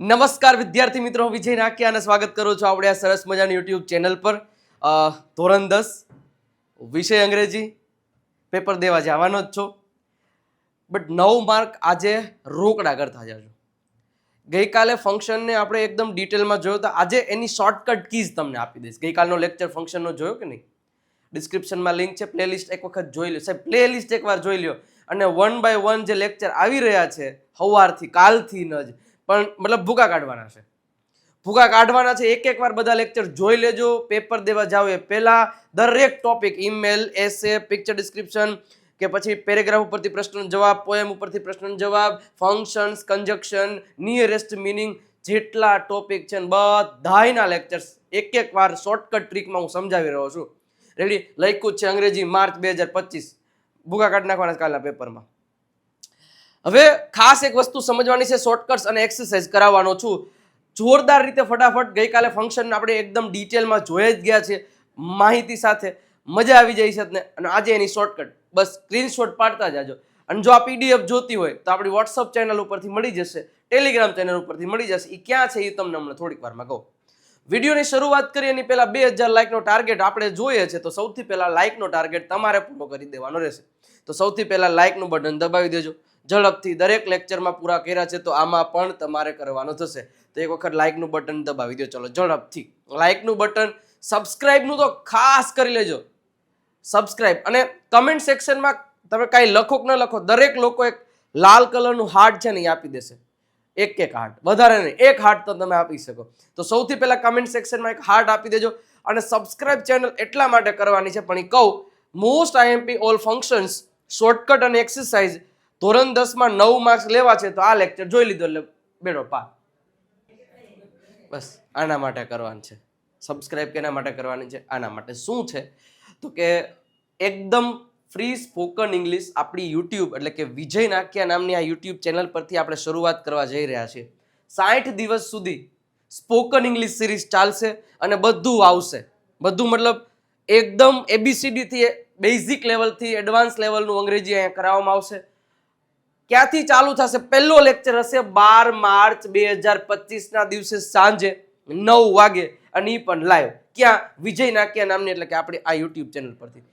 નમસ્કાર વિદ્યાર્થી મિત્રો વિજય નાકિયા અને સ્વાગત કરું છું આપણે આ સરસ મજાની યુટ્યુબ ચેનલ પર. ધોરણ દસ, વિષય અંગ્રેજી, પેપર દેવા જવાનો જ છો. બટ નવ માર્ક આજે રોકડા કરતા જજો. ગઈકાલે ફંક્શનને આપણે એકદમ ડિટેલમાં જોયો તો આજે એની શોર્ટકટ કીઝ તમને આપી દઈશ. ગઈકાલનો લેક્ચર ફંક્શનનો જોયો કે નહીં? ડિસ્ક્રિપ્શનમાં લિંક છે, પ્લેલિસ્ટ એક વખત જોઈ લો સાહેબ, પ્લેલિસ્ટ એકવાર જોઈ લો અને વન બાય વન જે લેક્ચર આવી રહ્યા છે સવારથી કાલથી ન જ. પણ મતલબ ભૂકા કાઢવાના છે. ભૂકા કાઢવાના છે. એક એક વાર બધા લેક્ચર જોઈ લેજો. પેપર દેવા જાઓ એ પહેલા. દરેક topic email essay picture description કે પછી પેરેગ્રાફ ઉપરથી પ્રશ્નનો જવાબ પોએમ ઉપરથી પ્રશ્નનો જવાબ ફંક્શન્સ કન્જક્શન નિયરેસ્ટ મિનિંગ જેટલા ટોપિક છે ને બધાયના લેક્ચર્સ એક એક વાર શોર્ટકટ ટ્રીકમાં હું સમજાવી રહ્યો છું. રેડી લખ્યું છે અંગ્રેજી, માર્ચ બે હજાર પચીસ. ભૂગા કાઢી નાખવાના કાલના પેપરમાં હવે ખાસ એક વસ્તુ સમજવાની છે શોર્ટકટ્સ અને એક્સરસાઇઝ કરાવવાનો છું. જોરદાર રીતે ફટાફટ ગઈકાલે ફંક્શન આપણે એકદમ ડિટેલમાં જોઈ જ ગયા છે, માહિતી સાથે. મજા આવી જાય છે અને આજે એની શોર્ટકટ બસ સ્ક્રીનશોટ પાડતા જાજો. અને જો આ પીડીએફ જોતી હોય, તો આપણી વોટ્સઅપ ચેનલ ઉપરથી મળી જશે ટેલિગ્રામ ચેનલ ઉપરથી મળી જશે. એ ક્યાં છે એ તમને હમણાં થોડીક વારમાં કહું. વિડીયોની શરૂઆત કરીએ એની પહેલાં બે હજાર લાઇકનો ટાર્ગેટ આપણે જોઈએ છે, તો સૌથી પહેલાં લાઇકનો ટાર્ગેટ તમારે પૂરો કરી દેવાનો રહેશે. તો સૌથી પહેલાં લાઇકનું બટન દબાવી દેજો. ઝડપથી દરેક લેક્ચરમાં પૂરા કર્યા છે, તો આમાં પણ તમારે કરવાનું થશે. તો એક વખત લાઇકનું બટન દબાવી દો, ચલો ઝડપથી. લાઇકનું બટન સબસ્ક્રાઈબનું તો ખાસ કરી લેજો. સબસ્ક્રાઈબ અને કમેન્ટ સેક્શનમાં તમે કાંઈ લખો કે ન લખો, દરેક લોકો એક લાલ કલરનું હાર્ટ છે ને એ આપી દેશે. એક એક હાર્ટ વધારે નહીં, એક હાર્ટ તો તમે આપી શકો. તો સૌથી પહેલાં કમેન્ટ સેક્શનમાં એક હાર્ટ આપી દેજો અને સબસ્ક્રાઇબ ચેનલ એટલા માટે કરવાની છે, પણ એ કહું most IMP all functions shortcut અને એક્સરસાઇઝ ધોરણ દસમાં નવ માર્ક્સ લેવા છે તો આ લેક્ચર જોઈ લીધો એટલે બેડો પા. બસ, આના માટે કરવાનું છે. સબસ્ક્રાઈબ કેના માટે કરવાની છે? આના માટે. શું છે? તો કે એકદમ ફ્રી સ્પોકન ઇંગ્લિશ આપણી યુટ્યુબ એટલે કે વિજય નાખ્યા નામની આ યુટ્યુબ ચેનલ પરથી આપણે શરૂઆત કરવા જઈ રહ્યા છીએ. સાઠ દિવસ સુધી સ્પોકન ઇંગ્લિશ સિરીઝ ચાલશે અને બધું આવશે. બધું મતલબ એકદમ એબીસીડીથી બેઝિક લેવલથી એડવાન્સ લેવલનું અંગ્રેજી અહીંયા કરાવવામાં આવશે. ક્યાંથી ચાલુ થશે? પહેલો લેક્ચર હશે બાર માર્ચ બે હજાર પચીસના દિવસે સાંજે નવ વાગે અને એ પણ લાઈવ ક્યાં? વિજય નાક્યા નામની, એટલે કે આપણી આ યુટ્યુબ ચેનલ પરથી.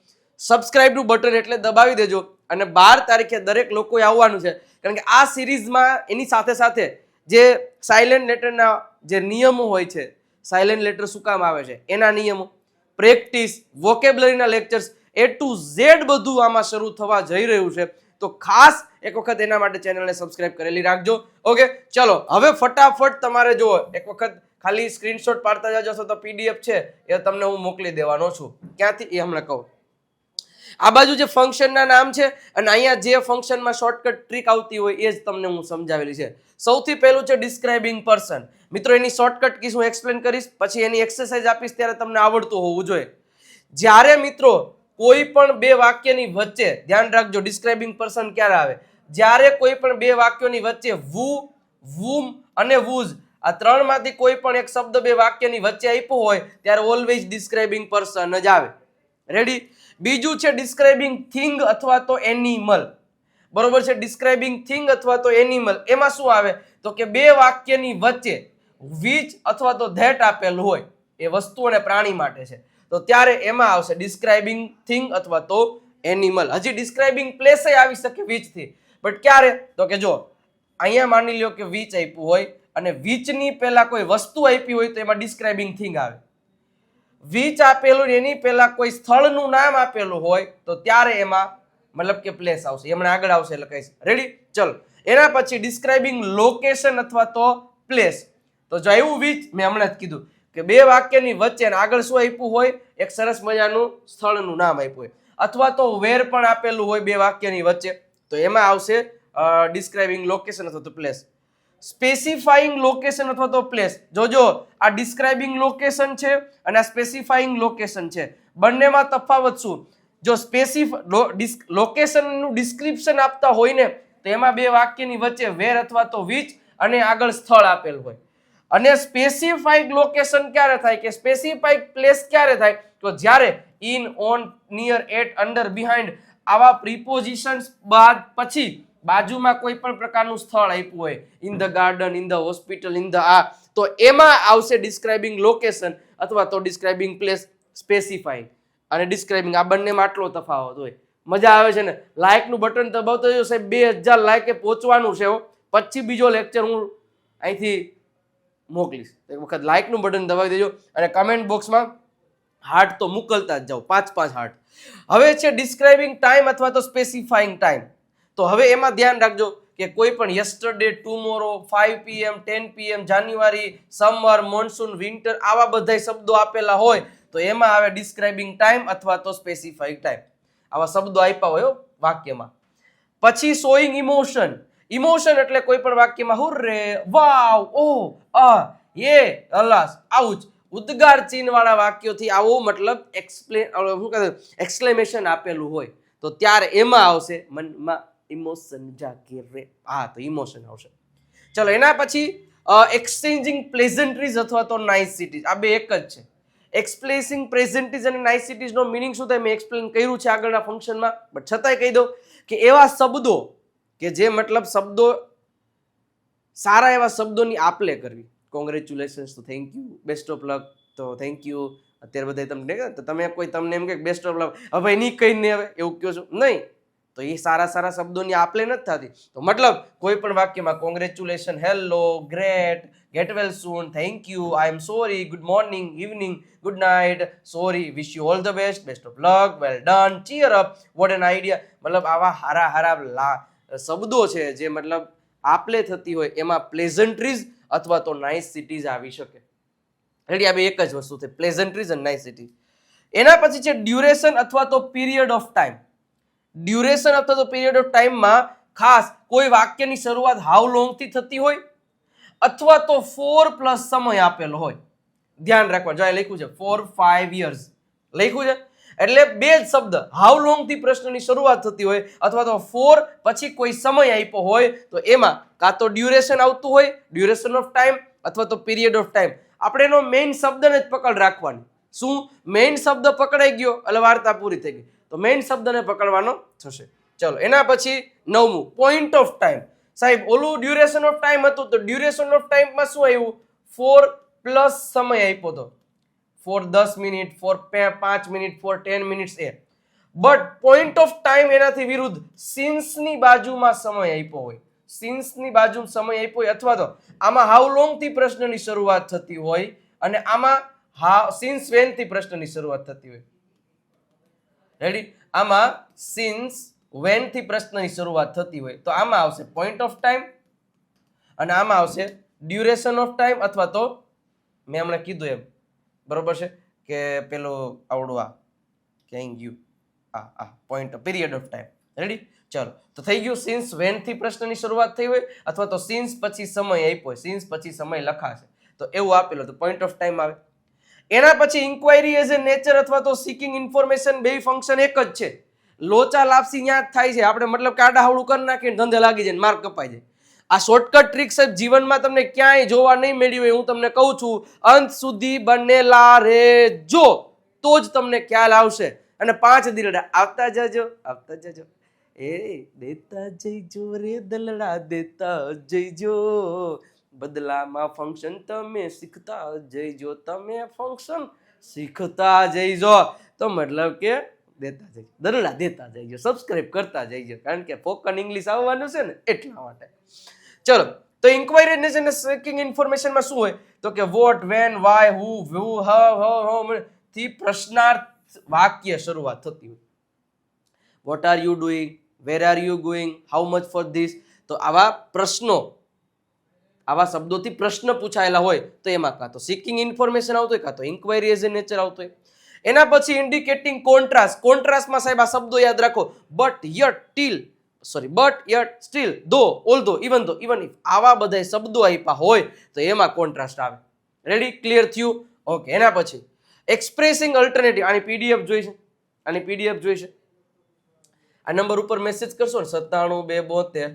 સબસ્ક્રાઇબનું બટન એટલે દબાવી દેજો અને બાર તારીખે દરેક લોકોએ આવવાનું છે. કારણ કે આ સિરીઝમાં એની સાથે સાથે જે સાયલેન્ટ લેટરના જે નિયમો હોય છે સાયલેન્ટ લેટર શું કામ આવે છે? એના નિયમો. પ્રેક્ટિસ વોકેબલરીના લેક્ચર્સ એ ટુ ઝેડ બધું આમાં શરૂ થવા જઈ રહ્યું છે. તો ખાસ એક વખત એના માટે ચેનલને સબસ્ક્રાઇબ કરેલી રાખજો. ઓકે ચલો, હવે ફટાફટ તમારે જુઓ, એક વખત ખાલી સ્ક્રીનશોટ પાડતા જાજો છો તો પીડીએફ છે, એ તમને હું મોકલી દેવાનો છું. ક્યાંથી? એ હમણાં કહું. આ બાજુ જે ફંક્શનના નામ છે, અને અહીંયા જે ફંક્શનમાં શોર્ટકટ ટ્રીક આવતી હોય, એ જ તમને હું સમજાવેલી છે. સૌથી પહેલું છે ડિસ્ક્રાઇબિંગ પર્સન મિત્રો, એની શોર્ટકટ કીસ હું એક્સપ્લેન કરીશ, પછી એની એક્સરસાઇઝ આપીશ, ત્યારે તમને આવડતું હોવું જોઈએ. જ્યારે મિત્રો કોઈ પણ બે વાક્યની વચ્ચે, ધ્યાન રાખજો ડિસ્ક્રાઇબિંગ પર્સન ક્યારે આવે? જ્યારે કોઈ પણ બે વાક્યોની વચ્ચે વુ વુમ અને વુઝ આ ત્રણમાંથી કોઈ પણ એક શબ્દ બે વાક્યની વચ્ચે આપ્યો હોય, ત્યારે ઓલવેઝ ડિસ્ક્રાઇબિંગ પર્સન જ આવે. રેડી બીજું છે ડિસ્ક્રાઇબિંગ થિંગ અથવા તો એનિમલ બરોબર છે? ડિસ્ક્રાઇબિંગ થિંગ અથવા તો એનિમલ એમાં શું આવે? તો કે બે વાક્યની વચ્ચે વિચ અથવા તો ધેટ આપેલ હોય, એ વસ્તુ અને પ્રાણી માટે છે. તો ત્યારે એમાં આવશે ડિસ્ક્રાઇબિંગ થિંગ અથવા તો એનિમલ હજી ડિસ્ક્રાઇબિંગ પ્લેસ આવી શકે વીચથી બટ ક્યારે? તો કે જો, અહીંયા માની લ્યો કે વીચ આપ્યું હોય અને વીચની પહેલા કોઈ વસ્તુ આપી હોય તો એમાં ડિસ્ક્રાઇબિંગ થિંગ આવે. વીચ આપેલું એની પહેલા કોઈ સ્થળનું નામ આપેલું હોય તો ત્યારે એમાં મતલબ કે પ્લેસ આવશે. એમણે આગળ આવશે એટલે રેડી ચલો. એના પછી ડિસ્ક્રાઇબિંગ લોકેશન અથવા તો પ્લેસ તો જો આવ્યું વીચ મેં હમણાં જ કીધું. કે બે વાક્યની વચ્ચે આગળ શું આપ્યું હોય? એક સરસ મજાનું સ્થળનું નામ આપ્યું હોય. અથવા તો વેર પણ આપેલું હોય બે વાક્યની વચ્ચે. તો એમાં આવશે ડિસ્ક્રાઇબિંગ લોકેશન અથવા તો પ્લેસ સ્પેસિફાઈંગ લોકેશન અથવા તો પ્લેસ જોજો, આ ડિસ્ક્રાઇબિંગ લોકેશન છે અને આ સ્પેસિફાઈંગ લોકેશન છે. બંનેમાં તફાવત શું? જો સ્પેસિફ લોકેશનનું ડિસ્ક્રિપ્શન આપતા હોય ને, તો એમાં બે વાક્યની વચ્ચે વેર અથવા તો વિચ અને આગળ સ્થળ આપેલ હોય. અને સ્પેસિફાઈડ લોકેશન ક્યારે થાય કે સ્પેસિફાઈડ પ્લેસ ક્યારે થાય? તો જ્યારે in on near at under behind આવા પ્રિપોઝિશન્સ બાદ પછી બાજુમાં કોઈ પણ પ્રકારનું સ્થળ આપ્યું હોય in the garden in the hospital in the આ, તો એમાં આવશે ડિસ્ક્રાઇબિંગ લોકેશન અથવા તો ડિસ્ક્રાઇબિંગ પ્લેસ સ્પેસિફાઈ અને ડિસ્ક્રાઇબિંગ આ બંનેમાં આટલો તફાવત હોય. મજા આવે છે ને? લાઇકનું બટન દબાવતો સાહેબ. બે હજાર લાઇકે પહોંચવાનું છે. પછી બીજો લેક્ચર હું અહીંથી મોકલીશ. એક વખત લાઇકનું બટન દબાવી દેજો અને કમેન્ટ બોક્સમાં હાર્ટ તો મોકલતા જ જાઓ. પાંચ પાંચ હાર્ટ હવે છે ડિસ્ક્રાઇબિંગ ટાઈમ અથવા તો સ્પેસિફાઈંગ ટાઈમ તો હવે એમાં ધ્યાન રાખજો કે કોઈ પણ yesterday tomorrow five PM ten PM January summer monsoon winter આવા બધા શબ્દો આપેલા હોય તો એમાં આવે ડિસ્ક્રાઇબિંગ ટાઈમ અથવા તો સ્પેસિફાઈંગ ટાઈમ આવા શબ્દો આપ્યા હોય વાક્યમાં. પછી શોઈંગ ઇમોશન ઇમોશન એટલે કોઈ પણ વાક્યમાં હુર્રે વાવ ઓ અ યે અલાસ જ. ઉદ્ગાર ચિહ્ન વાળા વાક્યોથી આવો મતલબ એક્સપ્લેન શું કહે એક્સપ્લેમેશન આપેલું હોય. તો ત્યારે એમાં આવશે મનમાં ઇમોશન જાગે રે. હા, તો ઇમોશન આવશે. ચલો, એના પછી એક્સચેન્જિંગ પ્લેઝન્ટ્રીઝ અથવા તો નાઇસિટીઝ આ બે એક જ છે. એક્સપ્લેસિંગ પ્રેઝન્ટીઝ અને નાઇસિટીઝનો મિનિંગ શું થાય? મેં એક્સપ્લેન કર્યું છે આગળના ફંક્શનમાં બટ છતાંય કહી દઉં કે એવા શબ્દો કે જે મતલબ શબ્દો સારા એવા શબ્દોની આપલે કરવી. કોંગ્રેચ્યુલેશન્સ તો thank you best of luck તો થેન્ક યુ અત્યારે બધા તમને તો તમે કોઈ તમને એમ કે બેસ્ટ ઓફ લક હવે ભાઈ નહીં કહીને હવે એવું કહો છો? નહીં. તો એ સારા સારા શબ્દોની આપલે નથી થતી. તો મતલબ કોઈ પણ વાક્યમાં congratulation hello great get well soon thank you I am sorry good morning evening good night sorry wish you all the best best of luck well done cheer up what an idea મતલબ આવા હારા હારા લા શબ્દો છે જે મતલબ આપલે થતી હોય એમાં પ્લેઝન્ટ્રીઝ અથવા તો નાઇસ સિટીઝ આવી શકે. રેડી? આ બે એક જ વસ્તુ છે. પ્લેઝન્ટ્રીઝ અને નાઇસ સિટી એના પછી છે ડ્યુરેશન અથવા તો પીરિયડ ઓફ ટાઈમ ડ્યુરેશન અથવા તો પીરિયડ ઓફ ટાઈમમાં ખાસ કોઈ વાક્યની શરૂઆત હાઉ લોંગથી થતી હોય અથવા તો ફોર પ્લસ સમય આપેલો હોય. ધ્યાન રાખવા જો લખ્યું છે ફોર ફાઈવ યર્સ લખ્યું છે? એટલે બે જ શબ્દ. હાઉ લોંગથી પ્રશ્નની શરૂઆત થતી હોય અથવા તો ફોર પછી કોઈ સમય આપ્યો હોય, તો એમાં કાં તો ડ્યુરેશન આવતું હોય ડ્યુરેશન ઓફ ટાઈમ અથવા તો પીરિયડ ઓફ ટાઈમ આપણે એનો મેઇન શબ્દને જ પકડ રાખવાની. શું? મેઇન શબ્દ પકડાઈ ગયો, એટલે વાર્તા પૂરી થઈ ગઈ. તો મેઇન શબ્દને પકડવાનો થશે. ચલો, એના પછી નવમું પોઈન્ટ ઓફ ટાઈમ સાહેબ, ઓલું ડ્યુરેશન ઓફ ટાઈમ હતું, તો ડ્યુરેશન ઓફ ટાઈમમાં શું આવ્યું? ફોર પ્લસ સમય આપ્યો હતો. ફોર દસ મિનિટ ફોર પાંચ મિનિટ ફોર ટેન મિનિટ્સ એ. બટ પોઈન્ટ ઓફ ટાઈમ એનાથી વિરુદ્ધ સિન્સની બાજુમાં સમય આપ્યો હોય. સિન્સની બાજુ સમય આપ્યો હોય અથવા તો આમાં હાઉ લોંગથી પ્રશ્નની શરૂઆત થતી હોય અને આમાં હા સિન્સ વેનથી પ્રશ્નની શરૂઆત થતી હોય. રેડી આમાં સિન્સ વેનથી પ્રશ્નની શરૂઆત થતી હોય. તો આમાં આવશે પોઈન્ટ ઓફ ટાઈમ અને આમાં આવશે ડ્યુરેશન ઓફ ટાઈમ અથવા તો મેં હમણાં કીધું એમ. બરોબર છે? કે પેલું આવડું આ ક્યાંય ગયું. આ આ point period of time ready ચાલો. તો થઈ ગયું સિન્સ વેનથી પ્રશ્નની શરૂઆત થઈ હોય? અથવા તો સિન્સ પછી સમય આપ્યો હોય. સિન્સ પછી સમય લખાશે. તો એવું આપેલું તો પોઈન્ટ ઓફ ટાઈમ આવે. એના પછી ઇન્ક્વાયરી એઝ એ નેચર અથવા તો સિકિંગ ઇન્ફોર્મેશન બે ફંક્શન એક જ છે. લોચા લાપસી ત્યાં જ થાય છે. આપણે મતલબ કે હાવડું કરી નાખીને ધંધે લાગી જાય માર્ક કપાઈ જાય. આ શોર્ટકટ ટ્રીક સાહેબ જીવનમાં તમને ક્યાંય જોવા નહીં મળ્યું હું તમને કહું છું, અંત સુધી બનેલા રહેજો. તો જ તમને ખ્યાલ આવશે. અને પાંચ દિલડા, આવતા જજો આવતા જજો. એ દેતા જઈજો રે, દલડા દેતા જઈજો. બદલામાં ફંક્શન તમે શીખતા જઈજો, તમે ફંક્શન શીખતા જઈજો. તો મતલબ કે દેતા જઈજો. દરડા દેતા જઈજો સબસ્ક્રાઇબ કરતા જઈજો, કારણ કે ફોકન ઇંગ્લિશ આવવાનું છે ને એટલા માટે. ચલો, તો ઇન્ક્વાયરી છે ને સેકિંગ ઇન્ફોર્મેશનમાં શું હોય? તો કે what when why who who હ હ હ થી પ્રશ્નાર્થ વાક્ય શરૂઆત થતી હોય. What are you doing where are you going how much for this તો આવા પ્રશ્નો, આવા શબ્દોથી પ્રશ્ન પૂછાયેલા હોય તો એમાં કાં તો સિકિંગ ઇન્ફોર્મેશન આવતો હોય, કાં તો ઇન્ક્વાયરી એઝ એ નેચર આવતો હોય. એના પછી ઇન્ડિકેટિંગ કોન્ટ્રાસ્ટ કોન્ટ્રાસ્ટમાં સાહેબ આ શબ્દો યાદ રાખો. But yet till sorry but yet still though although even though even if આવા બધા શબ્દો આપ્યા હોય, તો એમાં કોન્ટ્રાસ્ટ આવે. રેડી ક્લિયર થયું? ઓકે એના પછી. એક્સપ્રેસિંગ અલ્ટરનેટિવ આની પીડીએફ જોઈ છે? આની પીડીએફ જોઈ છે? આ નંબર ઉપર મેસેજ કરશો ને? સત્તાણું, બે, બોતેર,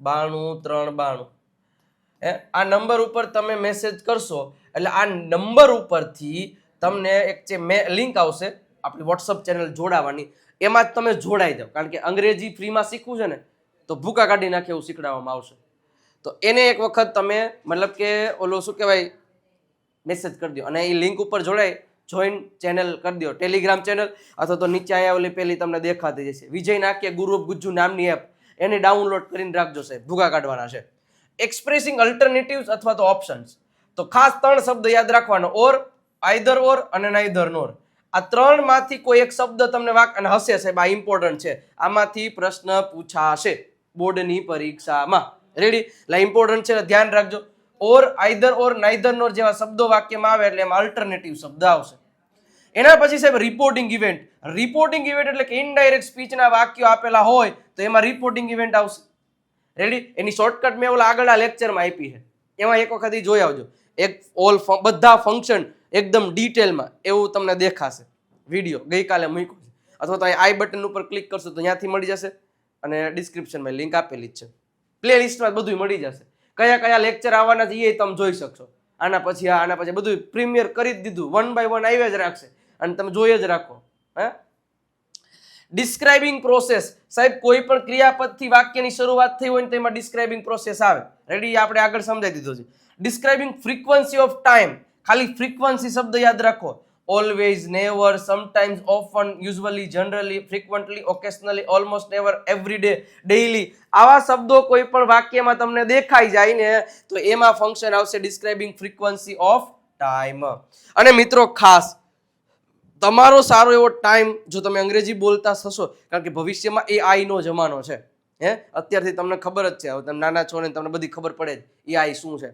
બાણું, ત્રણ, બાણું. હે? આ નંબર ઉપર તમે મેસેજ કરશો, એટલે આ નંબર ઉપરથી તમને એક જે મે લિંક આવશે આપણી વોટ્સઅપ ચેનલ જોડાવાની, એમાં જ તમે જોડાઈ જાઓ. કારણ કે અંગ્રેજી ફ્રીમાં શીખવું છે ને, તો ભૂકા કાઢી નાખે એવું શીખડાવવામાં આવશે. તો એને એક વખત તમે, મતલબ કે ઓલો શું કહેવાય મેસેજ કરી દો અને એ લિંક ઉપર જોડાય જોઈન ચેનલ કરી દો ટેલિગ્રામ ચેનલ અથવા તો નીચે અહીંયા ઓલી પેલી તમને દેખાતી જશે. વિજય નાક્ય ગુરુ ગુજ્જુ નામની એપ એને ડાઉનલોડ કરીને રાખજો સાહેબ ભૂગા કાઢવાના છે. એક્સપ્રેસિંગ અલ્ટરનેટિવ્સ અથવા તો ઓપ્શન્સ તો ખાસ ત્રણ શબ્દ યાદ રાખવાનો. ઓર આઈધર ઓર અને નાઈધર નોર. આ ત્રણમાંથી કોઈ એક શબ્દ તમને વાક અને હશે સાહેબ, આ ઇમ્પોર્ટન્ટ છે. આમાંથી પ્રશ્ન પૂછાશે બોર્ડની પરીક્ષામાં. રેડી એટલે ઇમ્પોર્ટન્ટ છે ધ્યાન રાખજો. ઓર, આઈધર ઓર, નાઈધર નોર જેવા શબ્દો વાક્યમાં આવે એટલે એમાં અલ્ટરનેટિવ શબ્દ આવશે. એના પછી સાહેબ રિપોર્ટિંગ ઇવેન્ટ રિપોર્ટિંગ ઇવેન્ટ એટલે કે ઇનડાયરેક્ટ સ્પીચના વાક્યો આપેલા હોય તો એમાં રિપોર્ટિંગ ઇવેન્ટ આવશે. રેડી એની શોર્ટકટ મેં ઓલા આગળ આ લેક્ચરમાં આપી છે. એમાં એક વખત જોઈ આવજો. એક ઓલ બધા ફંક્શન એકદમ ડિટેલમાં એવું તમને દેખાશે. વીડિયો ગઈકાલે મૂક્યો છે. અથવા તો આઈ બટન ઉપર ક્લિક કરશો તો ત્યાંથી મળી જશે અને ડિસ્ક્રિપ્શનમાં લિંક આપેલી જ છે. પ્લે લિસ્ટમાં બધું મળી જશે. કયા કયા લેક્ચર આવવાના છે એ તમે જોઈ શકશો. આના પછી આ, આના પછી બધું પ્રીમિયર કરી જ દીધું. વન બાય વન આવ્યા જ રાખશે. અને તમે જોઈ જ રાખો. હે? Describing process. સાહેબ, કોઈ પણ ક્રિયાપદથી વાક્યની શરૂઆત થઈ હોય ને તેમાં ડિસ્ક્રાઇબિંગ પ્રોસેસ આવે. રેડી આપણે આગળ સમજાવી દીધો છે. Describing frequency of time. ખાલી ફ્રીક્વન્સી શબ્દ યાદ રાખો. Always never sometimes often usually generally frequently occasionally almost never every day daily આવા શબ્દો કોઈ પણ વાક્યમાં તમને દેખાઈ જાય ને, તો એમાં ફંક્શન આવશે ડિસ્ક્રાઇબિંગ ફ્રીક્વન્સી ઓફ ટાઈમ અને મિત્રો, ખાસ, તમારો સારો એવો ટાઈમ જો તમે અંગ્રેજી બોલતા થશો કારણ કે ભવિષ્યમાં એ આઈનો જમાનો છે, હે? અત્યારથી તમને ખબર જ છે, હવે તમે નાના છો ને, તમને બધી ખબર પડે જ એ આઈ શું છે?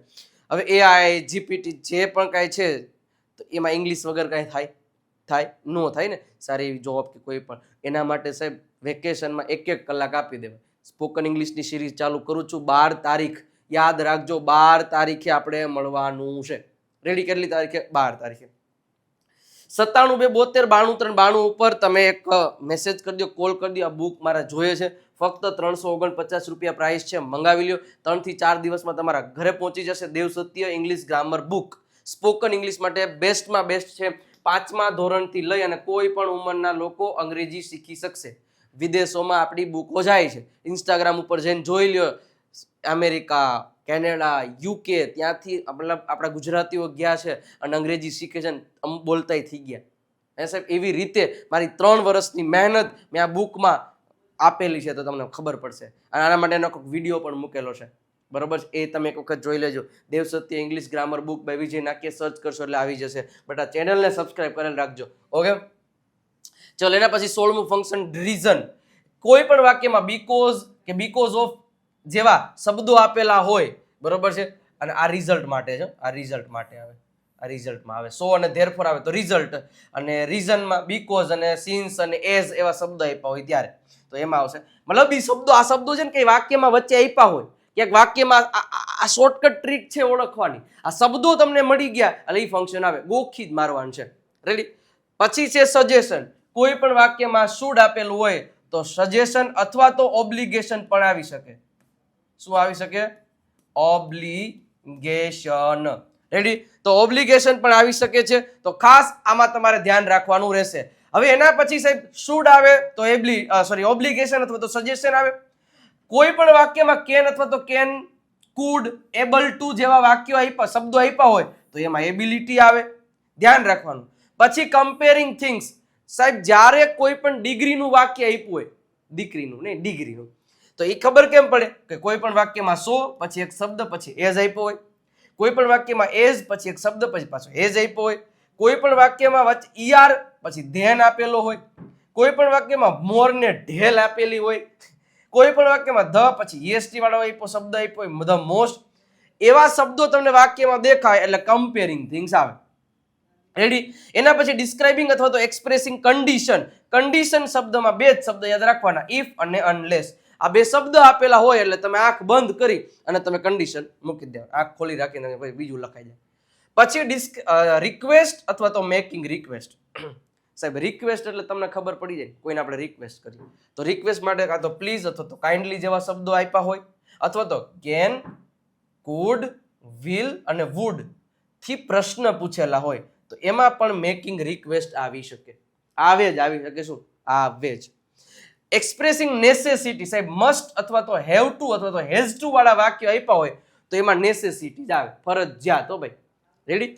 હવે એઆઈ જીપીટી જે પણ કાંઈ છે, તો એમાં ઇંગ્લિશ વગર કાંઈ થાય થાય, નો થાય ને? સારી એવી જોબ કે કોઈ પણ. એના માટે સાહેબ વેકેશનમાં એક એક કલાક આપી દેવાય. સ્પોકન ઇંગ્લિશની સિરીઝ ચાલુ કરું છું બાર તારીખ. યાદ રાખજો, બાર તારીખે આપણે મળવાનું છે. રેડી કેટલી તારીખે? બાર તારીખે. સત્તાણું બે બોતેર, બાણું ત્રણ, બાણું ઉપર તમે એક મેસેજ કરી દો કોલ કરી દો. આ બુક મારા જોઈએ છે. ફક્ત ત્રણસો ઓગણપચાસ રૂપિયા પ્રાઇસ છે. મંગાવી લ્યો. ત્રણથી ચાર દિવસમાં તમારા ઘરે પહોંચી જશે. Dev Satya English grammar book spoken English માટે બેસ્ટમાં બેસ્ટ છે. પાંચમા ધોરણથી લઈ અને કોઈ પણ ઉંમરના લોકો અંગ્રેજી શીખી શકશે. વિદેશોમાં આપણી બુકો જાય છે. ઇન્સ્ટાગ્રામ ઉપર જઈને જોઈ લ્યો. અમેરિકા કેનેડા, યુકે, ત્યાંથી મતલબ આપણા ગુજરાતીઓ ગયા છે અને અંગ્રેજી શીખે છે અને બોલતાય થઈ ગયા. હે સાહેબ, એવી રીતે મારી ત્રણ વર્ષની મહેનત મેં આ બુકમાં આપેલી છે તો તમને ખબર પડશે. અને આના માટેનો કોઈક વીડિયો પણ મૂકેલો છે. બરોબર એ તમે એક વખત જોઈ લેજો. Dev Satya English grammar book by Vijay નાખ્ય search કરશો એટલે આવી જશે. બટ આ ચેનલને સબસ્ક્રાઈબ કરેલ રાખજો. ઓકે? ચલો, એના પછી સોળમું ફંક્શન રીઝન કોઈ પણ વાક્યમાં બીકોઝ કે બીકોઝ ઓફ જેવા શબ્દો આપેલા હોય, બરોબર છે? અને આ રિઝલ્ટ માટે છે, આ રિઝલ્ટ માટે આવે. આ રિઝલ્ટમાં આવે. સો અને ધેરફોર આવે. તો રિઝલ્ટ અને રીઝનમાં બીકોઝ અને સિન્સ અને એઝ એવા શબ્દ આપ્યા હોય ત્યારે. તો એમાં આવશે. મતલબ એ શબ્દો, આ શબ્દો છે ને કે વાક્યમાં વચ્ચે આપ્યા હોય. ક્યાંક વાક્યમાં આ શોર્ટકટ ટ્રીક છે ઓળખવાની. આ શબ્દો તમને મળી ગયા એટલે એ ફંક્શન આવે. ગોખી જ મારવાનું છે. રેડી પછી છે સજેશન કોઈ પણ વાક્યમાં શુડ આપેલું હોય તો સજેશન અથવા તો ઓબ્લિગેશન પણ આવી શકે. શું આવી શકે? ઓબ્લિગેશન રેડી તો ઓબ્લિગેશન પણ આવી શકે છે. તો ખાસ આમાં તમારે ધ્યાન રાખવાનું રહેશે. હવે એના પછી સાહેબ શુડ આવે તો એબ્લી સોરી ઓબ્લિગેશન અથવા તો સજેશન આવે. કોઈ પણ વાક્યમાં કેન અથવા તો કેન કુડ એબલ ટુ જેવા વાક્યો આપ્યા શબ્દો આપ્યા હોય, તો એમાં એબિલિટી આવે. ધ્યાન રાખવાનું. પછી કમ્પેરિંગ થિંગ્સ સાહેબ, જ્યારે કોઈ પણ ડિગ્રીનું વાક્ય આપ્યું હોય, દીકરીનું, નહીં, ડિગ્રીનું તો એ ખબર કેમ પડે? કે કોઈ પણ વાક્યમાં સો, પછી એક શબ્દ, પછી એઝ આપ્યો હોય. કોઈ પણ વાક્યમાં એઝ પછી એક શબ્દ, પછી પાછો એઝ આપ્યો હોય. કોઈ પણ વાક્યમાં વચ્ચે ઈઆર પછી ધ્યાન આપેલો હોય. કોઈ પણ વાક્યમાં મોર ને ઢેલ આપેલી હોય. કોઈ પણ વાક્યમાં ધ, પછી એસટી વાળો આપ્યો, શબ્દ આપ્યો હોય, ધ મોસ્ટ. એવા શબ્દો તમને વાક્યમાં દેખાય, એટલે કમ્પેરિંગ થિંગ્સ આવે. રેડી એના પછી ડિસ્ક્રાઇબિંગ અથવા તો એક્સપ્રેસિંગ કન્ડિશન કન્ડિશન શબ્દમાં બે જ શબ્દ યાદ રાખવાના ઇફ અને અનલેસ આ બે શબ્દ આપેલા હોય એટલે તમે આંખ બંધ કરી અને તમે કન્ડિશન મૂકી દેવા આંખ ખોલી રાખીને પછી બીજું લખાઈ જાય પછી ડિસ્ક રિક્વેસ્ટ અથવા તો મેકિંગ રિક્વેસ્ટ સાહેબ રિક્વેસ્ટ એટલે તમને ખબર પડી જાય કોઈને આપણે રિક્વેસ્ટ કરીએ. તો રિક્વેસ્ટ માટે કાં તો પ્લીઝ અથવા તો કાઇન્ડલી જેવા શબ્દો આપ્યા હોય અથવા તો કેન કુડ વિલ અને વુડથી પ્રશ્ન પૂછેલા હોય. તો એમાં પણ મેકિંગ રિક્વેસ્ટ આવી શકે. આવે જ, આવી શકે શું? આવે જ. એક્સપ્રેસિંગ નેસેસિટી સાહેબ મસ્ટ અથવા તો હેવ ટુ અથવા તો હેઝ ટુ વાળા વાક્ય આપ્યા હોય, તો એમાં નેસેસિટી આવે ફરજિયાત, હો ભાઈ. રેડી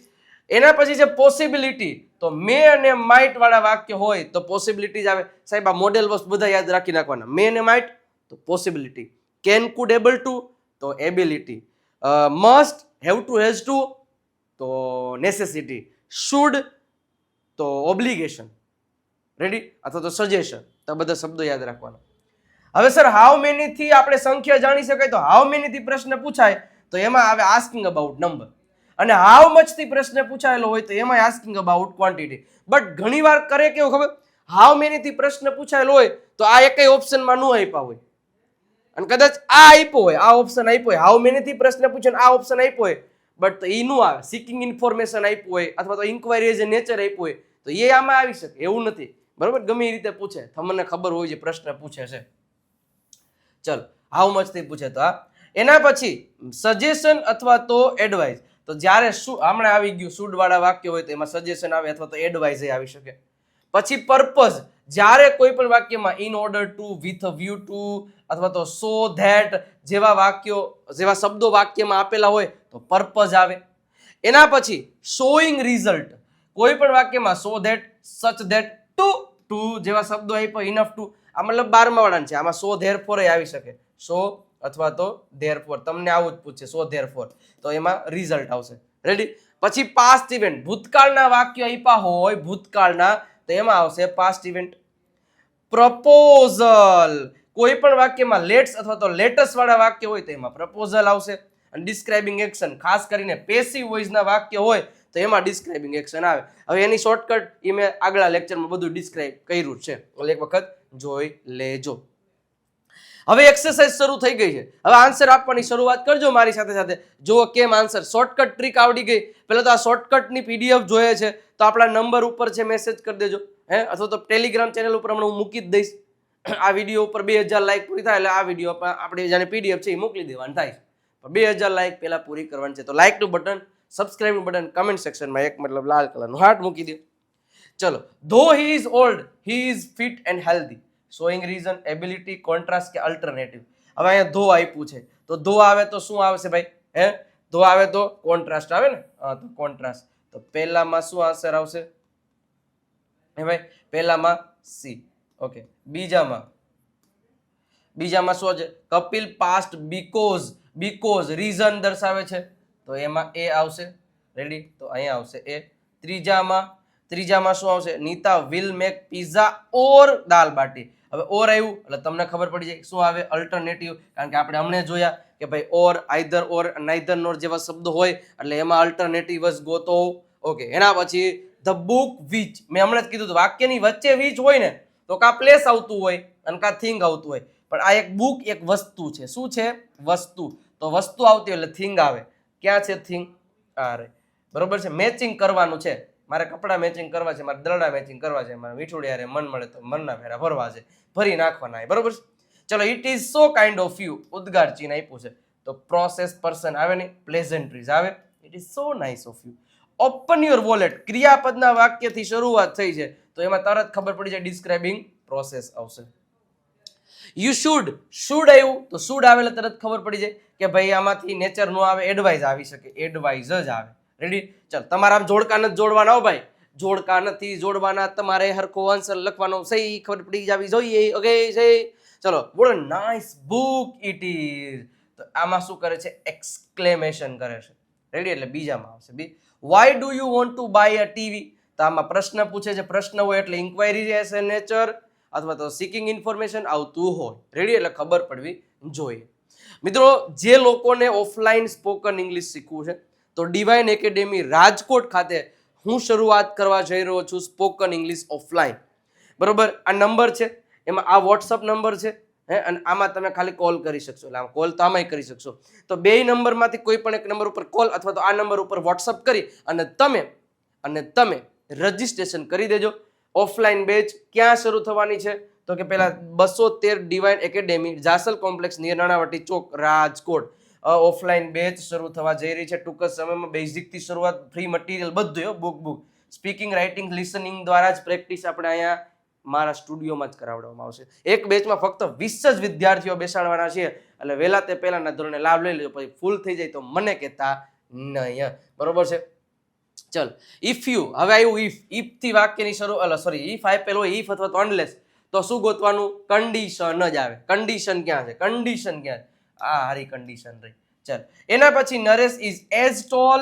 એના પછી છે પોસિબિલિટી તો મે અને માઇટ વાળા વાક્ય હોય, તો પોસિબિલિટી આવે. સાહેબ, આ મોડેલ વસ્તુ બધા યાદ રાખી નાખવાના. મે અને માઇટ તો possibility can could able to તો ability must have to has to તો નેસેસિટી શુડ તો ઓબ્લિગેશન રેડી અથવા તો સજેશન તો બધા શબ્દો યાદ રાખવાના. હવે સર હાઉ મેની થી આપણે સંખ્યા જાણી શકાય? તો હાઉ મેની થી પ્રશ્ન પૂછાય? તો એમાં આવે આસ્કિંગ અબાઉટ નંબર અને હાઉ મચથી પ્રશ્ન પૂછાયેલો હોય તો એમાં આસ્કિંગ અબાઉટ ક્વોન્ટિટી બટ ઘણીવાર કરે કેવું ખબર? હાઉ મેની થી પ્રશ્ન પૂછાયેલો હોય તો આ એકય ઓપ્શનમાં ન આપ્યા હોય. અને કદાચ આ આપ્યો હોય, આ ઓપ્શન આપ્યો હોય. હાઉ મેની થી પ્રશ્ન પૂછે આ ઓપ્શન આપ્યો હોય. બટ તો એ નું આવે. સિકિંગ ઇન્ફોર્મેશન આપ્યું હોય અથવા તો ઇન્ક્વાયરી એઝ નેચર આપ્યું હોય, તો એ આમાં આવી શકે. એવું નથી. બરોબર? ગમે એ રીતે પૂછે. તમને ખબર હોય છે પ્રશ્ન પૂછે છે. ચલ હાઉ મચથી પૂછે તો આ એના પછી સજેશન અથવા તો એડવાઇસ તો જ્યારે શું, હમણાં આવી ગયું શુડ વાળા વાક્ય હોય તો એમાં સજેશન આવે અથવા તો એડવાઇસ આવી શકે. પછી પર્પઝ જ્યારે કોઈ પણ વાક્યમાં in order to with view to અથવા તો સો ધેટ જેવા વાક્યો, જેવા શબ્દો વાક્યમાં આપેલા હોય, તો પર્પઝ આવે. એના પછી શોઈંગ રિઝલ્ટ કોઈ પણ વાક્યમાં so that such that to too જેવા શબ્દો આપ્યો ઇનફ ટુ આ મતલબ બારમા વાળાને છે. આમાં સો ધેર ફોર આવી શકે. સો અથવા તો ધેર ફોર તમને આવું જ પૂછશે સો ધેર ફોર તો એમાં રિઝલ્ટ આવશે. રેડી પછી પાસ્ટ ઇવેન્ટ ભૂતકાળના વાક્યો આપ્યા હોય, ભૂતકાળના, તો એમાં આવશે પાસ્ટ ઇવેન્ટ પ્રપોઝલ કોઈ પણ વાક્યમાં લેટ્સ અથવા તો લેટસ વાળા વાક્ય હોય તો એમાં પ્રપોઝલ આવશે. અને ડિસ્ક્રાઇબિંગ એક્શન ખાસ કરીને પેસિવ વોઇસના વાક્ય હોય તો એમાં ડિસ્ક્રાઇબિંગ એક્શન આવે. હવે એની શોર્ટકટ એ મેં આગલા લેક્ચરમાં બધું ડિસ્ક્રાઇબ કર્યું છે. એટલે એક વખત જોઈ લેજો. હવે એક્સરસાઇઝ શરૂ થઈ ગઈ છે. હવે આન્સર આપવાની શરૂઆત કરજો મારી સાથે સાથે. જુઓ કેમ આન્સર શોર્ટકટ ટ્રીક આવડી ગઈ. પહેલાં તો આ શોર્ટકટની પીડીએફ જોઈએ છે. તો આપણા નંબર ઉપર છે મેસેજ કરી દેજો. હે? અથવા તો ટેલિગ્રામ ચેનલ ઉપર હમણાં હું મૂકી જ દઈશ. આ વીડિયો ઉપર બે હજાર લાઇક પૂરી થાય એટલે આ વીડિયો આપણે જેને પીડીએફ છે એ મોકલી દેવાની થાય. પણ બે હજાર લાઇક પહેલાં પૂરી કરવાની છે. તો લાઇકનું બટન સબસ્ક્રાઇબનું બટન કમેન્ટ સેક્શનમાં એક મતલબ લાલ કલરનું હાર્ટ મૂકી દો. ચલો though he is old he is fit and healthy showing reason ability contrast કે અલ્ટરનેટિવ હવે અહીંયા ધો આપ્યું છે. તો ધો આવે તો શું આવશે ભાઈ? હે? ધો આવે તો કોન્ટ્રાસ્ટ આવે ને? હા, તો કોન્ટ્રાસ્ટ તો પહેલામાં શું આન્સર આવશે? હે ભાઈ? પહેલામાં સી ઓકે બીજામાં? બીજામાં શું છે Kapil passed because because reason દર્શાવે છે. તો એમાં એ આવશે. રેડી તો અહીંયા આવશે. એ ત્રીજામાં ત્રીજામાં શું આવશે? Nita will make pizza or dal bati. હવે ઓર આવ્યું, એટલે તમને ખબર પડી જાય શું આવે? અલ્ટરનેટિવ કારણ કે આપણે હમણાં જોયા કે ભાઈ ઓર આઈધર ઓર નાઈધર નોર જેવા શબ્દો હોય, એટલે એમાં અલ્ટરનેટિવ જ ગોતો. ઓકે એના પછી ધ બુક વીચ મેં હમણાં જ કીધું હતું, વાક્યની વચ્ચે વીચ હોય ને, તો કા પ્લેસ આવતું હોય અને કા થિંગ આવતું હોય. પણ આ એક બુક એક વસ્તુ છે. શું છે? વસ્તુ. તો વસ્તુ આવતી એટલે થિંગ આવે. ક્યાં છે થિંગ આ બરોબર છે? મેચિંગ કરવાનું છે. મારે કપડાં મેચિંગ કરવા છે, મારે દરડા મેચિંગ કરવા છે, મારે વીઠુડી હારે મન મળે તો મનના ફેરા ભરવા છે. ભરી નાખવાના બરોબર છે? ચલો it is so kind of you ઉદ્ગાર ચીન આપ્યું છે. તો પ્રોસેસ પર્સન આવે ને પ્લેઝન્ટ્રીઝ આવે. It is so nice of you open your wallet ક્રિયાપદના વાક્યથી શરૂઆત થઈ છે. તો એમાં તરત ખબર પડી જાય ડિસ્ક્રાઇબિંગ પ્રોસેસ આવશે. યુ શુડ શુડ આવ્યું? તો શુડ આવેલે તરત ખબર પડી જાય કે ભાઈ આમાંથી નેચર નો આવે એડવાઇઝ આવી શકે. એડવાઇઝ જ આવે. રેડી ચાલ, તમારા આમ જોડકા નથી જોડવાના હો ભાઈ. જોડકા નથી જોડવાના, તમારે હરખો આન્સર લખવાનો સહી ખબર પડી જવી જોઈએ. ઓકે સહી. ચલો, બોલો નાઇસ બુક ઇટ ઇઝ તો આમાં શું કરે છે? એક્સક્લેમેશન કરે છે. રેડી એટલે બીજામાં આવશે. B. Why do you want to buy a TV તો આમાં પ્રશ્ન પૂછે છે. પ્રશ્ન હોય એટલે ઇન્ક્વાયરી રહેશે નેચર અથવા તો સિકિંગ ઇન્ફોર્મેશન આવતું હોય. રેડી એટલે ખબર પડવી જોઈએ. મિત્રો, જે લોકોને ઓફલાઈન સ્પોકન ઇંગ્લિશ શીખવું છે, તો ડિવાઇન એકેડેમી રાજકોટ ખાતે હું શરૂઆત કરવા જઈ રહ્યો છું સ્પોકન ઇંગ્લિશ ઓફલાઈન બરોબર? આ નંબર છે. એમાં આ વોટ્સઅપ નંબર છે, હે? અને આમાં તમે ખાલી કોલ કરી શકશો. એટલે આમ કોલ તો આમાંય કરી શકશો. તો બે નંબરમાંથી કોઈ પણ એક નંબર ઉપર કોલ અથવા તો આ નંબર ઉપર વોટ્સઅપ કરી અને તમે અને તમે રજિસ્ટ્રેશન કરી દેજો. ઓફલાઈન બેચ ક્યાં શરૂ થવાની છે? તો કે પહેલા બસો તેર divine academy, Jasal complex near Nanavati Chowk, Rajkot. Offline batch શરૂ થવા જઈ રહી છે. ટૂંક જ સમયમાં બેઝિકથી શરૂઆત ફ્રી મટીરિયલ બધું book book speaking writing listening દ્વારા જ પ્રેક્ટિસ આપણે અહીંયા મારા સ્ટુડિયોમાં જ કરાવડાવવામાં આવશે. એક બેચમાં ફક્ત વીસ જ વિદ્યાર્થીઓ બેસાડવાના છે. એટલે વહેલા તે પહેલાના ધોરણે લાભ લઈ લેજો. પછી ફૂલ થઈ જાય તો મને કહેતા નહીં. બરોબર છે? ચલ. ઇફ યુ હવે આવ્યું ઇફ ઇફથી વાક્યની શરૂ, અલા સોરી ઇફ આપેલ હોય ઇફ અથવા તો અનલેસ તો શું ગોતવાનું? કન્ડિશન જ આવે. કન્ડિશન ક્યાં છે? કન્ડિશન ક્યાં છે? આ હારી કન્ડિશન રહી. ચલ. એના પછી નરેશ ઇઝ એઝ ટોલ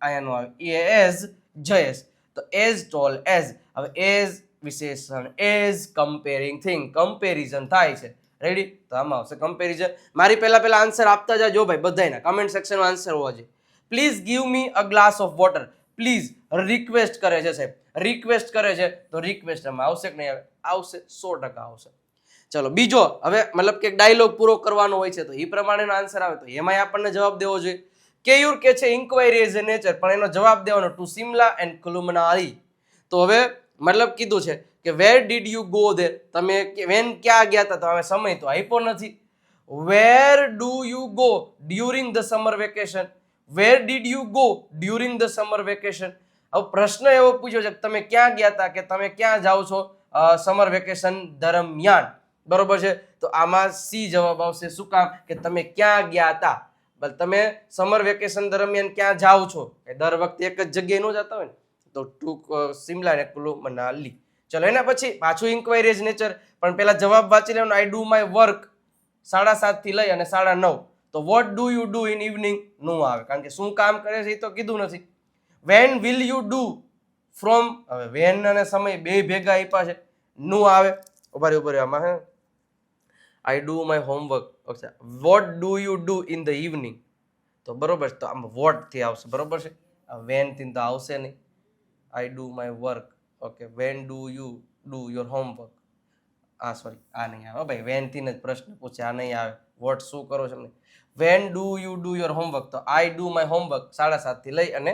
અહીંયાનું આવે. એઝ જયેશ. તો એઝ ટોલ એઝ હવે એઝ વિશેષણ એઝ કમ્પેરિંગ થિંગ કમ્પેરિઝન થાય છે. રેડી તો આમાં આવશે કમ્પેરિઝન મારી પહેલા પહેલા આન્સર આપતા જાજો ભાઈ, બધાયના. કમેન્ટ સેક્શનમાં આન્સર હોવા જોઈએ. Please give me a glass of water please request કરે છે સાહેબ. રિક્વેસ્ટ કરે છે, તો રિક્વેસ્ટ એમાં આવશે કે નહીં આવે? આવશે, સો ટકા આવશે. ચલો, બીજો, હવે મતલબ કે ડાયલોગ પૂરો કરવાનો હોય છે, તો એ પ્રમાણેનો આન્સર આવે, તો એમાંય આપણને જવાબ દેવો જોઈએ. કેયુર કે છે ઇન્ક્વાયરી એઝ એ નેચર પણ એનો જવાબ દેવાનો ટુ સિમલા એન્ડ કુલુમનારી તો હવે મતલબ કીધું છે કે where did you go there તમે વેન ક્યાં ગયા હતા? તો હવે સમય તો આપ્યો નથી. Where do you go during the summer vacation where did you go during the summer vacation હવે પ્રશ્ન એવો પૂછ્યો છે કે તમે ક્યાં ગયા હતા કે તમે ક્યાં જાઓ છો સમર વેકેશન દરમિયાન બરોબર છે તો આમાં સી જવાબ આવશે શું કામ? કે તમે ક્યાં ગયા હતા તમે સમર વેકેશન દરમિયાન ક્યાં જાઓ છો? એ દર વખતે એક જ જગ્યાએ ન જતા હોય ને? તો ટૂંક સિમલા ને કુલુ મનાલી. ચલો, એના પછી પાછું ઇન્ક્વાયરીઝ નેચર પણ પેલા જવાબ વાંચી લેવાનો. આઈ ડુ માય વર્ક સાડા સાતથી લઈ અને સાડા નવ. તો what do you do in ઇવનિંગનું આવે. કારણ કે શું કામ કરે છે એ તો કીધું નથી. When will you do from હવે વેન અને સમય બે ભેગા આપ્યા છે. નું આવે. ઉભારી ઉભારી આમાં હે. I do my homework okay what do you do in the evening તો બરોબર છે. તો આમ વોટથી આવશે. બરોબર છે? વેનથી તો આવશે નહીં. I do my work okay when do you do your homework આ સોરી આ નહીં આવે. ભાઈ. વેનથી જ પ્રશ્ન પૂછે. આ નહીં આવે. વોટ શું કરો છો? When do you do your homework તો આઈ ડુ માય હોમવર્ક સાડા સાતથી લઈ અને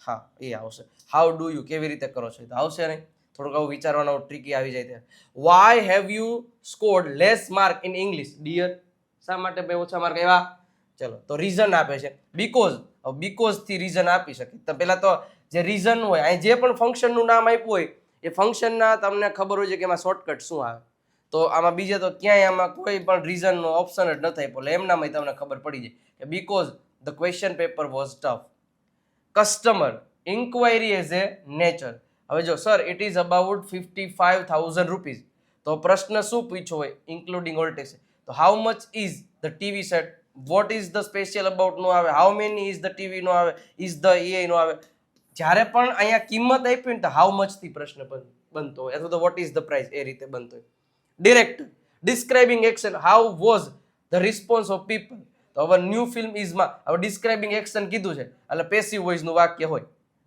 હા, એ આવશે. હાઉ ડુ યુ કેવી રીતે કરો છો? તો આવશે નહીં. થોડુંક આવું વિચારવાનો ટ્રીકી આવી જાય ત્યાં why have you scored less mark in English dear શા માટે ભાઈ ઓછા માર્ક એવા ચલો, તો રીઝન આપે છે. બીકોઝ બીકોઝથી રીઝન આપી શકે. તો પહેલાં તો જે રીઝન હોય, અહીં જે પણ ફંક્શનનું નામ આપ્યું હોય, એ ફંક્શનના તમને ખબર હોય છે કે એમાં શોર્ટકટ શું આવે? તો આમાં બીજે તો ક્યાંય આમાં કોઈ પણ રીઝનનો ઓપ્શન જ નથી એટલે એમનામાં તમને ખબર પડી જાય કે because the question paper was tough customer inquiry as a nature હવે જો sir it is about fifty five thousand rupees તો પ્રશ્ન શું પૂછ્યો હોય? ઇન્ક્લુડિંગ ઓલ ટેક્સ તો how much is the TV set what is the special about નો આવે? How many is the TV નો આવે? ઇઝ ધ એઆઈ નો આવે? જ્યારે પણ અહીંયા કિંમત આપી ને તો હાઉ મચથી પ્રશ્ન બન- બનતો હોય? અથવા તો વોટ ઇઝ ધ પ્રાઇસ એ રીતે બનતો હોય. Direct describing action how was the response of people તો હવે ન્યૂ ફિલ્મ ઇઝમાં હવે ડિસ્ક્રાઇબિંગ એક્શન કીધું છે. એટલે પેસિવ વોઇસનું વાક્ય હોય.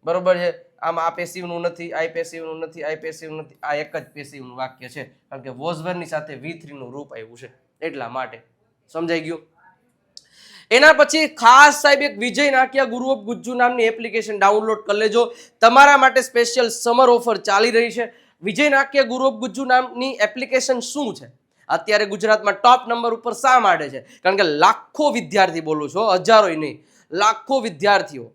બરોબર છે? આમ આ પેસિવનું નથી, આ પેસિવનું નથી, આ પેસિવનું નથી, આ એક જ પેસિવનું વાક્ય છે. કારણ કે વોઝવરની સાથે વી થ્રીનું રૂપ આવ્યું છે. એટલા માટે. સમજાઈ ગયું? એના પછી ખાસ સાહેબ એક વિજય નાકિયા ગુરુ ઓફ ગુજ્જુ નામની એપ્લિકેશન ડાઉનલોડ કરી લેજો. તમારા માટે સ્પેશિયલ સમર ઓફર ચાલી રહી છે. વિજય નાક્ય ગુરુ ગુજ્જુ નામની એપ્લિકેશન શું છે? અત્યારે ગુજરાતમાં ટોપ નંબર ઉપર શા માટે છે? કારણ કે લાખો વિદ્યાર્થી બોલું છું હજારોય નહીં, લાખો વિદ્યાર્થીઓ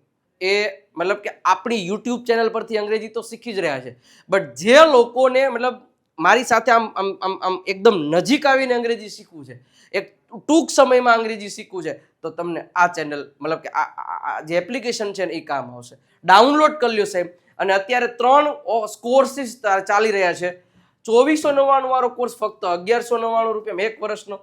એ મતલબ કે આપણી યુટ્યુબ ચેનલ પરથી અંગ્રેજી તો શીખી જ રહ્યા છે. બટ જે લોકોને મતલબ મારી સાથે આમ આમ આમ આમ એકદમ નજીક આવીને અંગ્રેજી શીખવું છે, એક ટૂંક સમયમાં અંગ્રેજી શીખવું છે, તો તમને આ ચેનલ મતલબ કે આ જે એપ્લિકેશન છે ને એ કામ આવશે. ડાઉનલોડ કરી લ્યો સાહેબ. અને અત્યારે ત્રણ કોર્સીસ ચાલી રહ્યા છે. ચોવીસો નવ્વાણું વાળો કોર્સ ફક્ત અગિયારસો નવ્વાણું રૂપિયા એક વર્ષનો,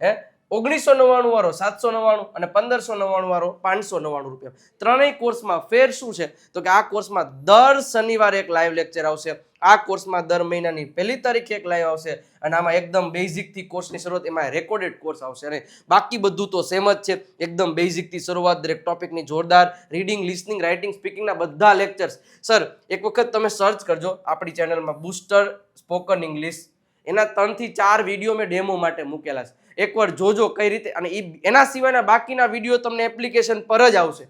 હે? ઓગણીસો નવ્વાણું વાળો, સાતસો નવ્વાણું અને પંદરસો નવ્વાણું વાળો, પાંચસો નવ્વાણું રૂપિયા. ત્રણેય કોર્સમાં ફેર શું છે? તો કે આ કોર્સમાં દર શનિવારે એક લાઈવ લેક્ચર આવશે. આ કોર્સમાં દર મહિનાની પહેલી તારીખે એક લાઈવ આવશે અને આમાં એકદમ બેઝિકથી કોર્સની શરૂઆત, એમાં રેકોર્ડેડ કોર્સ આવશે. અને બાકી બધું તો સેમ જ છે. એકદમ બેઝિકથી શરૂઆત દરેક ટોપિકની જોરદાર રીડિંગ લિસનિંગ રાઇટિંગ સ્પીકિંગના બધા લેક્ચર્સ સર એક વખત તમે સર્ચ કરજો આપણી ચેનલમાં બુસ્ટર સ્પોકન ઇંગ્લિશ એના ત્રણથી ચાર વીડિયો મેં ડેમો માટે મૂકેલા છે. એકવાર જોજો કઈ રીતે અને એ એના સિવાયના બાકીના વીડિયો તમને એપ્લિકેશન પર જ આવશે.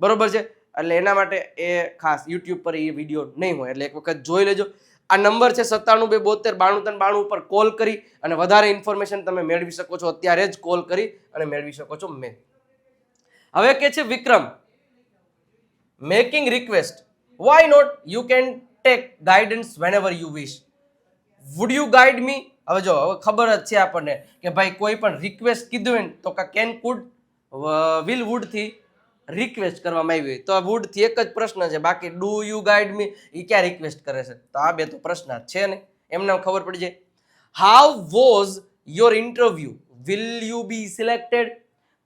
બરોબર છે? એટલે એના માટે એ ખાસ યુટ્યુબ પર એ વીડિયો નહીં હોય. એટલે એક વખત જોઈ લેજો. આ નંબર છે સત્તાણું બે બોતેર બાણું ત્રણ બાણું ઉપર કોલ કરી અને વધારે ઇન્ફોર્મેશન તમે મેળવી શકો છો. અત્યારે જ કોલ કરી અને મેળવી શકો છો મેં હવે કે છે Vikram. Making request why not you can take guidance whenever you wish would you guide me હવે જો, હવે ખબર જ છે આપણને કે ભાઈ કોઈ પણ રિક્વેસ્ટ કીધું હોય ને, તો કા કેન કુડ વિલ વુડથી રિક્વેસ્ટ કરવામાં આવી હોય. તો આ વુડથી એક જ પ્રશ્ન છે. બાકી ડુ યુ ગાઈડ મી એ ક્યાં રિક્વેસ્ટ કરે છે? તો આ બે તો પ્રશ્ન છે ને. એમને ખબર પડી જાય. How was your interview will you be selected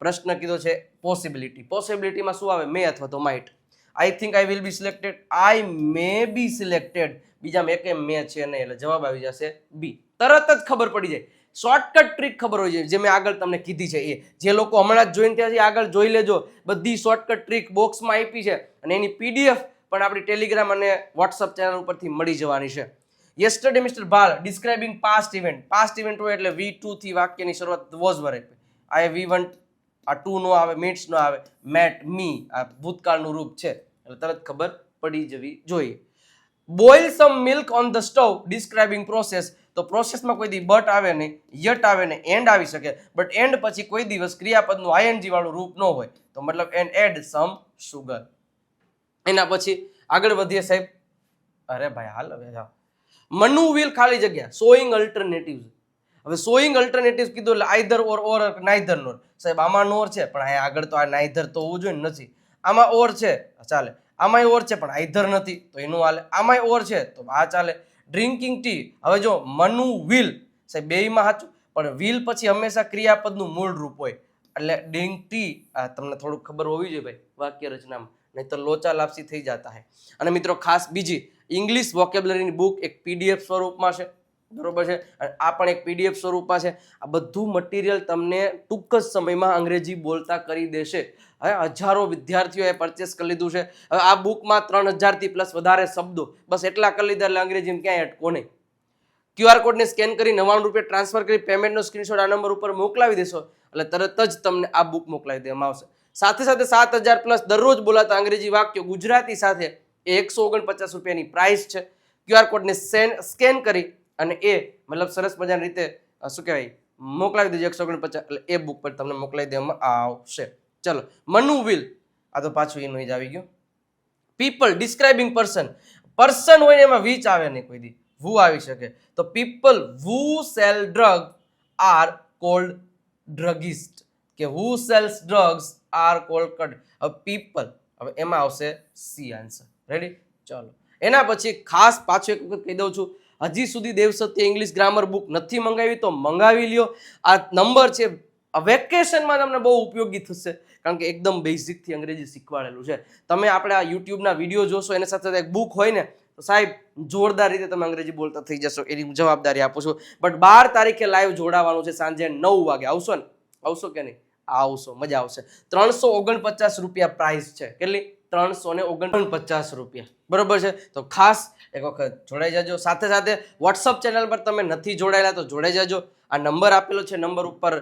પ્રશ્ન કીધો છે પોસિબિલિટી પોસિબિલિટીમાં શું આવે? મે અથવા તો might I think I will be selected I may be selected બીજામાં એકે મે છે નહીં એટલે જવાબ આવી જશે બી તરત જ ખબર પડી જાય. શોર્ટકટ ટ્રીક ખબર હોય છે, જે મેં આગળ તમને કીધી છે એ. જે લોકો હમણાં જ જોઈને ત્યાંથી આગળ જોઈ લેજો. બધી શોર્ટકટ ટ્રીક બોક્સમાં આપી છે અને એની પીડીએફ પણ આપણી ટેલિગ્રામ અને વોટ્સઅપ ચેનલ ઉપરથી મળી જવાની છે. Yesterday mister Bal describing past event past event હોય એટલે વી ટુથી વાક્યની શરૂઆત વોઝ વરે. આઈ વી વન આ ટુ નો આવે મીટ્સ નો આવે, મેટ, મી, આ ભૂતકાળનું રૂપ છે. એટલે તરત ખબર પડી જવી જોઈએ. Boil some milk on the stove, describing process. તો પ્રોસેસમાં કોઈ દી બટ આવે નહીં, યટ આવે ને એન્ડ આવી શકે. બટ એન્ડ પછી કોઈ દિવસ ક્રિયાપદનું આઈએનજી વાળું રૂપ ન હોય. તો મતલબ એન્ડ, એડ સમ સુગર. એના પછી આગળ વધીએ સાહેબ. અરે ભાઈ, હાલ હવે મનુ વિલ ખાલી જગ્યા, સોઈંગ અલ્ટરનેટિવ હવે સોઈંગ અલ્ટરનેટિવ કીધું એટલે આઈધર ઓર ઓર નાઈધર નોર સાહેબ, આમાં નોર છે? પણ અહીંયા આગળ તો આ નાઈધર તો હોવું જોઈએ નથી. આમાં ઓર છે? ચાલે. આમાંય ઓર છે, પણ આઈધર નથી. તો એનું હાલે. આમાંય ઓર છે? તો આ ચાલે. ડ્રિંકિંગ ટી હવે જો મનુ વિલ સાહેબ, બેયમાં સાચું? પણ વિલ પછી હંમેશા ક્રિયાપદનું મૂળ રૂપ હોય. એટલે ડ્રિંક ટી આ તમને થોડુંક ખબર હોવી જોઈએ ભાઈ, વાક્ય રચનામાં. નહીં તો લોચા લાપસી થઈ જતા હે. અને મિત્રો ખાસ બીજી ઇંગ્લિશ વોકેબ્લરીની બુક એક પીડીએફ સ્વરૂપમાં છે. બરોબર છે? આ પણ એક પીડીએફ સ્વરૂપમાં છે. આ બધું મટીરિયલ તમને ટૂંક જ સમયમાં અંગ્રેજી બોલતા કરી દેશે. હવે હજારો વિદ્યાર્થીઓએ પરચેસ કરી લીધું છે. હવે આ બુકમાં ત્રણ હજારથી પ્લસ વધારે શબ્દો. બસ એટલા કરી લીધા એટલે અંગ્રેજીમાં ક્યાંય અટકો નહીં. ક્યુઆર કોડને સ્કેન કરી નવ્વાણું રૂપિયા ટ્રાન્સફર કરી પેમેન્ટનો સ્ક્રીનશોટ આ નંબર ઉપર મોકલાવી દેશો. એટલે તરત જ તમને આ બુક મોકલાવી દેવામાં આવશે. સાથે સાથે સાત હજાર પ્લસ દરરોજ બોલાતા અંગ્રેજી વાક્યો ગુજરાતી સાથે એ એકસો ઓગણપચાસ રૂપિયાની પ્રાઇસ છે. ક્યુઆર કોડને સેન સ્કેન કરી અને એ મતલબ સરસ મજાની રીતે શું કહેવાય, મોકલાવી દેજો એકસો ઓગણપચાસ, એટલે એ બુક પર તમને મોકલાવી દેવામાં આવશે. ચલો, મનુ વિલ આ તો પાછું એનું જ આવી ગયું. પીપલ ડિસ્ક્રાઇબિંગ પર્સન પર્સન હોય ને એમાં વીચ આવે નહીં કોઈ દી. વુ આવી શકે. તો people who sell drug are called druggist કે who sells drugs are called કડ હવે પીપલ હવે એમાં આવશે સી આન્સર રેડી ચલો. એના પછી ખાસ પાછું એક વખત કહી દઉં છું. હજી સુધી Dev Satya English grammar book નથી મંગાવી તો મંગાવી લ્યો. આ નંબર છે વેકેશનમાં તમને બહુ ઉપયોગી થશે. કારણ કે એકદમ બેઝિકથી અંગ્રેજી શીખવાડેલું છે. તમે આપણે આ યુટ્યુબના વીડિયો જોશો, એની સાથે એક બુક હોય ને, તો સાહેબ, જોરદાર રીતે તમે અંગ્રેજી બોલતા થઈ જશો, એની જવાબદારી આપું છું. બટ બાર તારીખે લાઈવ જોડાવાનું છે, સાંજે નવ વાગે. આવશો ને? આવશો કે નહીં? આવશો, મજા આવશે. ત્રણસો ઓગણપચાસ રૂપિયા પ્રાઇસ છે. કેટલી? ત્રણસો ને ઓગણપચાસ રૂપિયા. બરોબર છે? તો ખાસ એક વખત જોડાઈ જજો. સાથે સાથે વોટ્સઅપ ચેનલ પર તમે નથી જોડાયેલા તો જોડાઈ જજો. આ નંબર આપેલો છે, નંબર ઉપર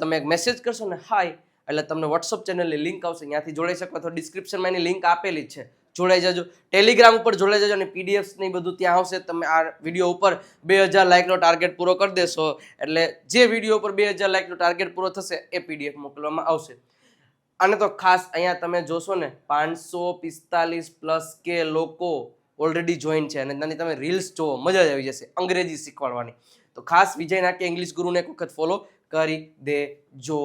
તમે એક મેસેજ કરશો ને હાય એટલે તમને વોટ્સઅપ ચેનલની લિંક આવશે, ત્યાંથી જોડાઈ શકો અથવા ડિસ્ક્રિપ્શનમાં એની લિંક આપેલી છે. જોડાઈ જજો. ટેલિગ્રામ ઉપર જોડાઈ જજો અને પીડીએફ ને બધું ત્યાં આવશે. તમે આ વીડિયો ઉપર બે હજાર લાઇકનો ટાર્ગેટ પૂરો કરી દેશો. એટલે જે વીડિયો ઉપર બે હજાર લાઇકનો ટાર્ગેટ પૂરો થશે, એ પીડીએફ મોકલવામાં આવશે. અને તો ખાસ અહીંયા તમે જોશો ને, પાંચસો પિસ્તાલીસ પ્લસ કે લોકો ઓલરેડી જોઈન છે અને ત્યાંની તમે રીલ્સ જોવો, મજા જ આવી જશે અંગ્રેજી શીખવાડવાની. તો ખાસ વિજય નાકે ઇંગ્લિશ ગુરુને એક વખત ફોલો કરી દેજો.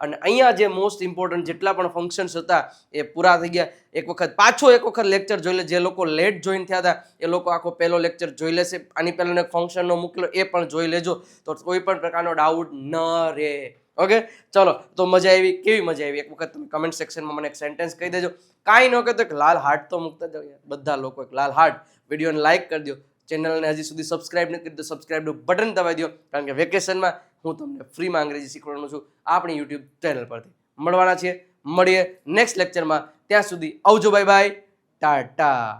અને અહીંયા જે મોસ્ટ ઇમ્પોર્ટન્ટ જેટલા પણ ફંક્શન્સ હતા એ પૂરા થઈ ગયા. એક વખત પાછો એક વખત લેક્ચર જોઈ લે, જે લોકો લેટ જોઈન થયા હતા, એ લોકો આખો પહેલો લેક્ચર જોઈ લેશે. આની પહેલાંને ફંક્શનનો મોકલો એ પણ જોઈ લેજો. તો કોઈ પણ પ્રકારનો ડાઉટ ન રહે. ઓકે ચલો, તો મજા આવી. કેવી મજા આવી? એક વખત તમે કમેન્ટ સેક્શનમાં મને એક સેન્ટેન્સ કહી દેજો. કાંઈ ન કહે તો એક લાલ હાર્ટ તો મૂકતા જાઓ બધા લોકો એક લાલ હાર્ટ વિડીયોને લાઈક કરી દો. ચેનલને હજી સુધી સબસ્ક્રાઇબ નહીં કરી તો સબસ્ક્રાઇબનું બટન દબાવી દો. કારણ કે વેકેશનમાં હું તમને ફ્રીમાં અંગ્રેજી શીખવાડવાનું છું આપણી યુટ્યુબ ચેનલ પરથી. મળવાના છીએ. મળીએ નેક્સ્ટ લેક્ચરમાં ત્યાં સુધી આવજો બાય બાય ટાટા